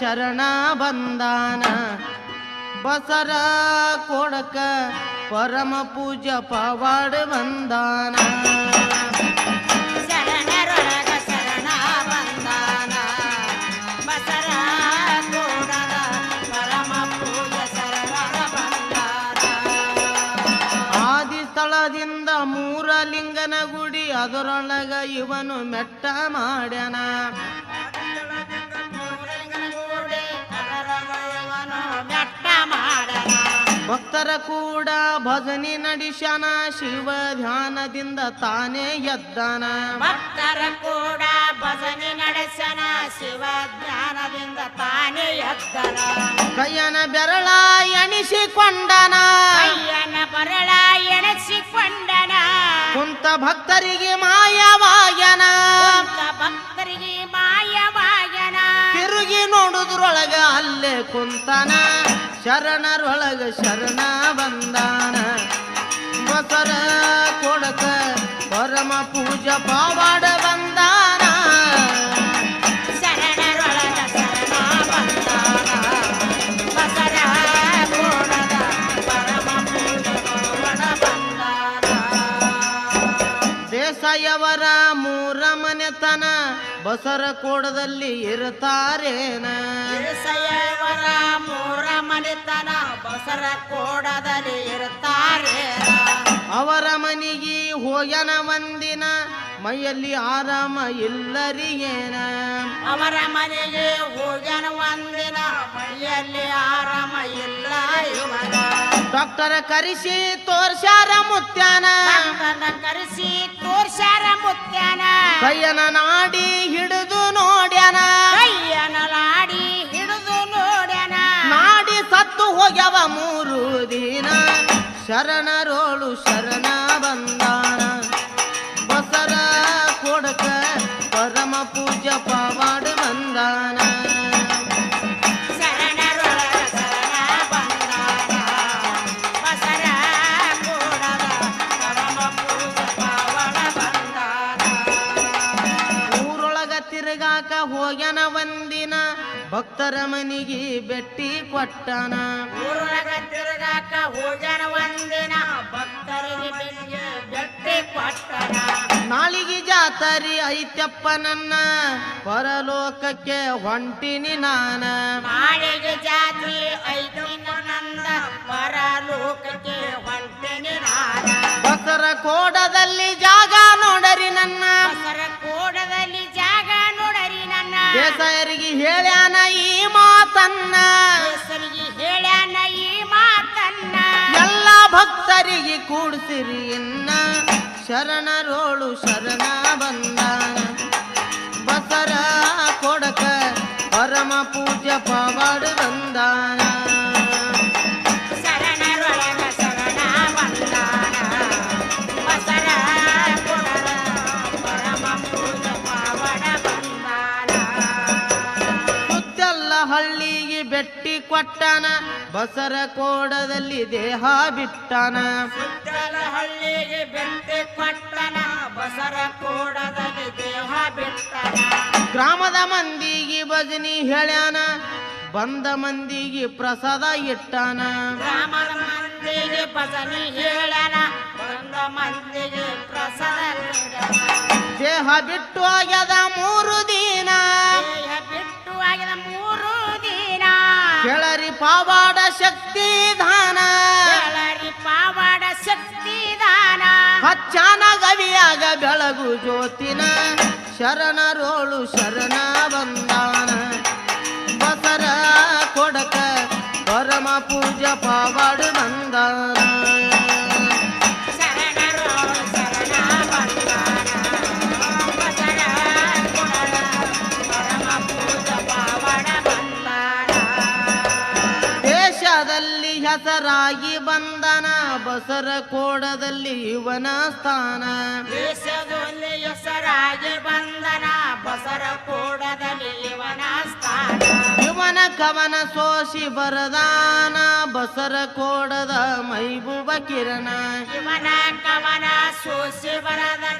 ಶರಣ ಬಂದಾನ. ಬಸರ ಕೊಡಕ ಪರಮ ಪೂಜ ಪವಾಡ ಬಂದಾನ. ಶರಣರೊಳಗ ಶರಣ ಬಂದಾನ. ಬಸರ ಕೂಡದ ಪರಮ ಪೂಜ ಶರಣರ ಬಂದಾನ. ಆದಿ ಸ್ಥಳದಿಂದ ಮೂರ ಲಿಂಗನ ಗುಡಿ ಅದರೊಳಗ ಇವನು ಮೆಟ್ಟ ಮಾಡ್ಯಾನ. ಭಕ್ತರ ಕೂಡ ಭಜನಿ ನಡೆಸನ ಶಿವ ಧ್ಯಾನದಿಂದ ತಾನೇ ಎದ್ದನ. ಭಕ್ತರ ಕೂಡ ಭಜನೆ ನಡೆಸನ ಶಿವ ಧ್ಯಾನದಿಂದ ತಾನೇ ಎದ್ದನ. ಕೈಯನ ಬೆರಳ ಎಣಿಸಿಕೊಂಡನ. ಕೈಯನ ಬರಳ ಎಣಿಸಿಕೊಂಡನ. ಕುಂತ ಭಕ್ತರಿಗೆ ಮಾಯವಾಯನ ಕುಂತ ಭಕ್ತರಿಗೆ ಮಾಯವಾಗನ ತಿರುಗಿ ನೋಡುದ್ರೊಳಗ ಅಲ್ಲೇ ಕುಂತನ. ಶರಣರೊಳಗ ಶರಣ ಬಂದಾನ. ಬಸರ ಕೊಡಕ ಪರಮ ಪೂಜ ಪಾವಾಡ ಬಂದಾನ. ಶರಣರೊಳಗ ಶರಣ ಬಂದಾನ. ಬಸರ ಪರಮ ಪೂಜ ಬಂದಾನ. ದೇಸಾಯವರ ಮೂರ ಮನೆತನ ಬಸರ ಕೋಡದಲ್ಲಿ ಇರುತ್ತಾರೇನ ಮನೆತನ ಬಸರ ಕೋಡದಲ್ಲಿ ಇರುತ್ತಾರೆ. ಅವರ ಮನೆಗೆ ಹೋಗನ ಒಂದಿನ ಮೈಯಲ್ಲಿ ಆರಾಮ ಇಲ್ಲರಿ ಏನ? ಅವರ ಮನೆಗೆ ಹೋಗನ ಒಂದಿನ ಮೈಯಲ್ಲಿ ಆರಾಮ ಇಲ್ಲ ಇವರ ಡಾಕ್ಟರ್ ಕರೆಸಿ ತೋರ್ಸ್ಯಾರ ಮುತ್ಯಾನ? ಕರೆಸಿ ತೋರ್ಸ್ಯಾರ ಮುತ್ಯಾನ? ಕೈಯನ ನಾಡಿ ಹಿಡಿದು ನೋಡ್ಯಾನ? ಕೈಯನ ಹೋಗ್ಯವ ಮೂರು ದಿನ? ಶರಣರೋಳು ಶರಣ ತಿರುಗಾಕ ಹೋಗ್ಯನ ಒಂದಿನ ಭಕ್ತರ ಮನಿಗೆ ಬೆಟ್ಟಿ ಕೊಟ್ಟನ. ಊರೊಳಗ ತಿರುಗಾಕ ಹೋಗ್ಯನ ಒಂದಿನ ಭಕ್ತರಿಗೆ ಬೆಟ್ಟಿಗೆ ಬೆಟ್ಟಿ ಕೊಟ್ಟನ. ನಾಳಿಗೆ ಜಾತರಿ ಐತ್ಯಪ್ಪ ನನ್ನ ಪರಲೋಕಕ್ಕೆ ಹೊಂಟಿನಿ ನಾನ. ನಾಳಿಗೆ ಜಾತಿ ನಂದ ಪರಲೋಕಕ್ಕೆ ಹೊಂಟಿನಿ ನಾನ. ಬಸರ ಕೋಡದಲ್ಲಿ ಜಾಗ ನೋಡರಿ ನನ್ನ ದೇಸಾಯರಿಗೆ ಹೇಳ್ಯಾನ ಈ ಮಾತನ್ನ. ಹೆಸರಿಗೆ ಹೇಳ್ಯಾನ ಈ ಮಾತನ್ನ. ಎಲ್ಲ ಭಕ್ತರಿಗೆ ಕೂಡ್ಸಿರಿ ಇನ್ನ. ಶರಣರೋಳು ಶರಣ ಬಂದ ಬಸರ ಕೊಡಕ ಪರಮ ಪೂಜ್ಯ ಪವಾಡ ಬಂದಾನ ಬೆಟ್ಟಿ ಕೊಟ್ಟನ ಬಸರ ಕೋಡದಲ್ಲಿ ದೇಹ ಬಿಟ್ಟನ. ಹಳ್ಳಿಗೆ ಬೆಟ್ಟಿ ಕೊಟ್ಟನ ಬಸರ ಕೋಡದಲ್ಲಿ ದೇಹ ಬಿಟ್ಟನ. ಗ್ರಾಮದ ಮಂದಿಗೆ ಭಜನಿ ಹೇಳ್ಯಾನ ಬಂದ ಮಂದಿಗೆ ಪ್ರಸಾದ ಇಟ್ಟನ. ಗ್ರಾಮದ ಮಂದಿಗೆ ಭಜನಿ ಹೇಳನ ಬಂದ ಮಂದಿಗೆ ಪ್ರಸಾದ ದೇಹ ಬಿಟ್ಟು ಆಗ್ಯದ ಮೂರು ದಿನ. ಕೆಳರಿ ಪಾವಾಡ ಶಕ್ತಿ ದಾನ. ಕೇಳರಿ ಪಾವಾಡ ಶಕ್ತಿ ದಾನ. ಹಚ್ಚಾನ ಗವಿಯಾಗ ಬೆಳಗು ಜ್ಯೋತಿನ. ಶರಣರೋಳು ಶರಣ ಬಂದಾನ. ಬಸರ ಕೊಡಕ ಪರಮ ಪೂಜ ಪಾವಾಡ ಬಂದಾನ. ಹೆಸರಾಗಿ ಬಂದನ ಬಸರ ಕೋಡದಲ್ಲಿ ಇವನ ಸ್ಥಾನ. ದೇಶದಲ್ಲಿ ಹೆಸರಾಗಿ ಬಂದನ ಬಸರ ಕೋಡದಲ್ಲಿ ಇವನ ಸ್ಥಾನ. ಇವನ ಕವನ ಸೋಸಿ ಬರದಾನ ಬಸರ ಕೋಡದ ಮೈಬೂಬ ಕಿರಣ. ಇವನ ಕವನ ಸೋಸಿ ಬರದನ